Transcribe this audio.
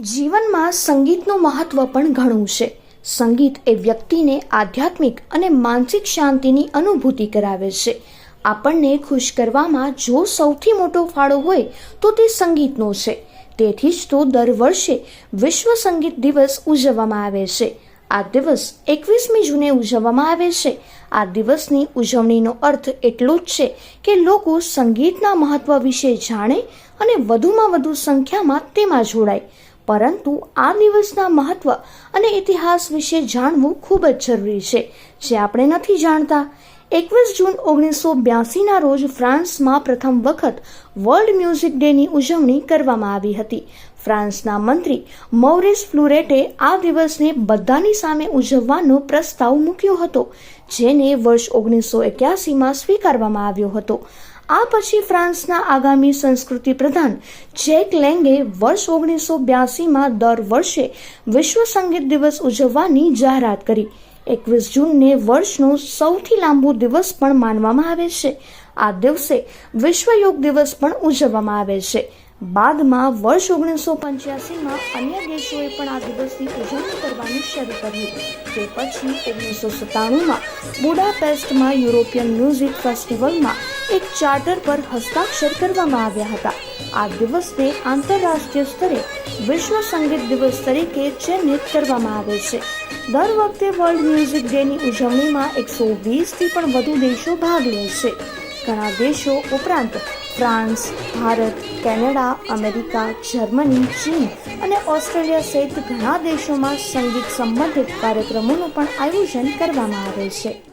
જીવનમાં સંગીતનું મહત્વ પણ ઘણું છે. સંગીત એ વ્યક્તિને આધ્યાત્મિક અને માનસિક શાંતિની અનુભૂતિ કરાવે છે. આપણને ખુશ કરવામાં જો સૌથી મોટો ફાળો હોય, તો તે સંગીતનો છે. તેથી જ તો દર વર્ષે વિશ્વ સંગીત દિવસ ઉજવવામાં આવે છે. આ દિવસ એકવીસમી જૂને ઉજવવામાં આવે છે. આ દિવસની ઉજવણીનો અર્થ એટલો જ છે કે લોકો સંગીતના મહત્વ વિશે જાણે અને વધુમાં વધુ સંખ્યામાં તેમાં જોડાય. પરંતુ આ દિવસના મહત્વ અને ઇતિહાસ વિશે જાણવું ખૂબ જ જરૂરી છે, જે આપણે નથી જાણતા. એકવીસ જૂન ઓગણીસો બ્યાસીના રોજ ફ્રાન્સમાં પ્રથમ વખત વર્લ્ડ મ્યુઝિક ડેની ઉજવણી કરવામાં આવી હતી. ફ્રાન્સના મંત્રી મૌરિસ ફ્લુરેટે આ દિવસને બધાની સામે ઉજવવાનો પ્રસ્તાવ મૂક્યો હતો, જેને વર્ષ ઓગણીસો એક્યાસીમાં સ્વીકારવામાં આવ્યો હતો. આ પછી ફ્રાન્સના આગામી સંસ્કૃતિ પ્રધાન જેક લેંગે વર્ષ ઓગણીસો બ્યાસીમાં દર વર્ષે વિશ્વ સંગીત દિવસ ઉજવવાની જાહેરાત કરી. એકવીસ જૂનને વર્ષનો સૌથી લાંબો દિવસ પણ માનવામાં આવે છે. આ દિવસે વિશ્વ યોગ દિવસ પણ ઉજવવામાં આવે છે. બાદમાં વર્ષ ઓગણીસો પંચ્યાસીમાં અન્ય દેશોએ પણ આ દિવસની ઉજવણી કરવાની શરૂ કરી તે પછી ઓગણીસો સત્તાણુંમાં બુડાપેસ્ટમાં યુરોપિયન મ્યુઝિક ફેસ્ટિવલમાં એક ચાર્ટર પર હસ્તાક્ષર કરવામાં આવ્યા હતા. આ દિવસને આંતરરાષ્ટ્રીય સ્તરે વિશ્વ સંગીત દિવસ તરીકે ચિહ્નિત કરવામાં આવે છે. દર વખતે વર્લ્ડ મ્યુઝિક ડેની ઉજવણીમાં એકસો વીસથી પણ વધુ દેશો ભાગ લે છે. ઘણા દેશો ઉપરાંત France, Bharat, Canada, America, Germany, ચીન અને ઓસ્ટ્રેલિયા સહિત ઘણા દેશોમાં સંગીત સંબંધિત કાર્યક્રમોનું પણ આયોજન કરવામાં આવે છે.